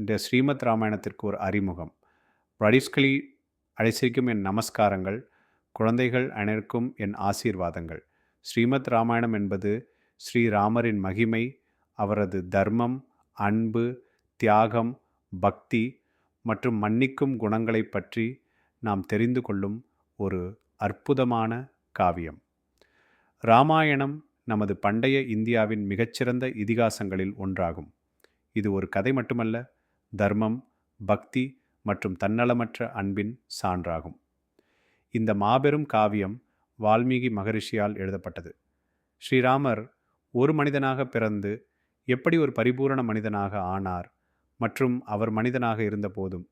இந்த ஸ்ரீமத் ராமாயணத்திற்கு ஒரு அறிமுகம். வடிஸ்களி அழைச்சிருக்கும் என் நமஸ்காரங்கள் குழந்தைகள் அனைவருக்கும் என் ஆசீர்வாதங்கள். ஸ்ரீமத் ராமாயணம் என்பது ஸ்ரீராமரின் மகிமை அவரது தர்மம் அன்பு தியாகம் பக்தி மற்றும் மன்னிக்கும் குணங்களைப் பற்றி நாம் தெரிந்து கொள்ளும் ஒரு அற்புதமான காவியம். ராமாயணம் நமது பண்டைய இந்தியாவின் மிகச்சிறந்த இதிகாசங்களில் ஒன்றாகும். இது ஒரு கதை மட்டுமல்ல தர்மம் பக்தி மற்றும் தன்னலமற்ற அன்பின் சான்றாகும். இந்த மாபெரும் காவியம் வால்மீகி மகரிஷியால் எழுதப்பட்டது. ஸ்ரீராமர் ஒரு மனிதனாக பிறந்து எப்படி ஒரு பரிபூரண மனிதனாக ஆனார் மற்றும் அவர் மனிதனாக இருந்தபோதும்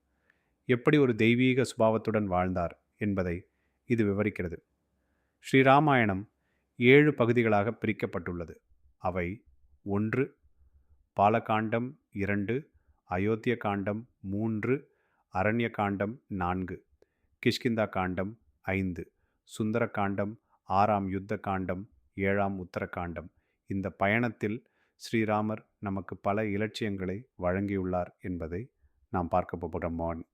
எப்படி ஒரு தெய்வீக சுபாவத்துடன் வாழ்ந்தார் என்பதை இது விவரிக்கிறது. ஸ்ரீராமாயணம் ஏழு பகுதிகளாக பிரிக்கப்பட்டுள்ளது. அவை ஒன்று பாலகாண்டம் இரண்டு அயோத்திய காண்டம் மூன்று அரண்ய காண்டம் நான்கு கிஷ்கிந்தா காண்டம் ஐந்து சுந்தர காண்டம் ஆறாம் யுத்த காண்டம் ஏழாம் உத்தரகாண்டம். இந்த பயணத்தில் ஸ்ரீராமர் நமக்கு பல இலட்சியங்களை வழங்கியுள்ளார் என்பதை நாம் பார்க்க போகிறோம்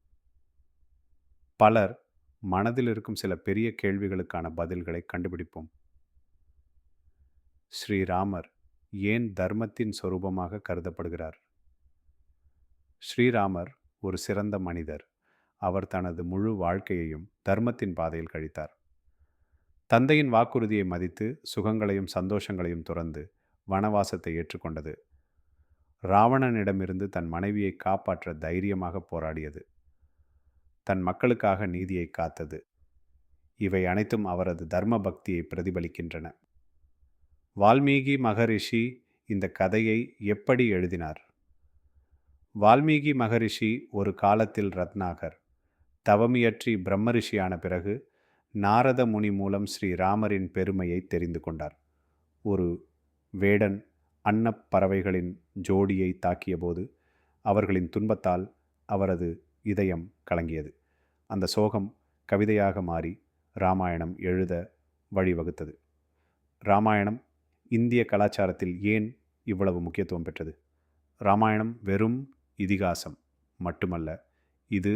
பலர் மனதில் இருக்கும் சில பெரிய கேள்விகளுக்கான பதில்களை கண்டுபிடிப்போம். ஸ்ரீராமர் ஏன் தர்மத்தின் சொரூபமாக கருதப்படுகிறார்? ஸ்ரீராமர் ஒரு சிறந்த மனிதர். அவர் தனது முழு வாழ்க்கையையும் தர்மத்தின் பாதையில் கழித்தார். தந்தையின் வாக்குறுதியை மதித்து சுகங்களையும் சந்தோஷங்களையும் துறந்து வனவாசத்தை ஏற்றுக்கொண்டது. ராவணனிடமிருந்து தன் மனைவியை காப்பாற்ற தைரியமாக போராடியது. தன் மக்களுக்காக நீதியை காத்தது. இவை அனைத்தும் அவரது தர்ம பக்தியை பிரதிபலிக்கின்றன. வால்மீகி மகரிஷி இந்த கதையை எப்படி எழுதினார்? வால்மீகி மகரிஷி ஒரு காலத்தில் ரத்னாகர். தவமியற்றி பிரம்மரிஷியான பிறகு நாரத முனி மூலம் ஸ்ரீராமரின் பெருமையை தெரிந்து கொண்டார். ஒரு வேடன் அன்னப்பறவைகளின் ஜோடியை தாக்கியபோது அவர்களின் துன்பத்தால் அவரது இதயம் கலங்கியது. அந்த சோகம் கவிதையாக மாறி ராமாயணம் எழுத வழிவகுத்தது. ராமாயணம் இந்திய கலாச்சாரத்தில் ஏன் இவ்வளவு முக்கியத்துவம் பெற்றது? ராமாயணம் வெறும் இதிகாசம். மட்டுமல்ல இது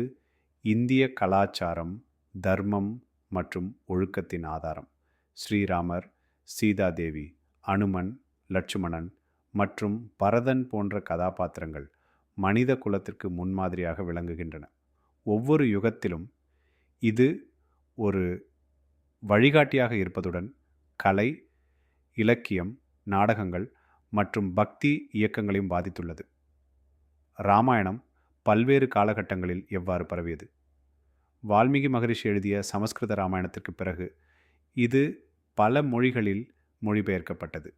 இந்திய கலாச்சாரம் தர்மம் மற்றும் ஒழுக்கத்தின் ஆதாரம். ஸ்ரீராமர் சீதாதேவி அனுமன் லட்சுமணன் மற்றும் பரதன் போன்ற கதாபாத்திரங்கள் மனித குலத்திற்கு முன்மாதிரியாக விளங்குகின்றன. ஒவ்வொரு யுகத்திலும் இது ஒரு வழிகாட்டியாக இருப்பதுடன் கலை இலக்கியம் நாடகங்கள் மற்றும் பக்தி இயக்கங்களையும் பாதித்துள்ளது. ராமாயணம் பல்வேறு காலகட்டங்களில் எவ்வாறு பரவியது? வால்மீகி மகரிஷி எழுதிய சமஸ்கிருத ராமாயணத்திற்கு பிறகு இது பல மொழிகளில் மொழிபெயர்க்கப்பட்டது.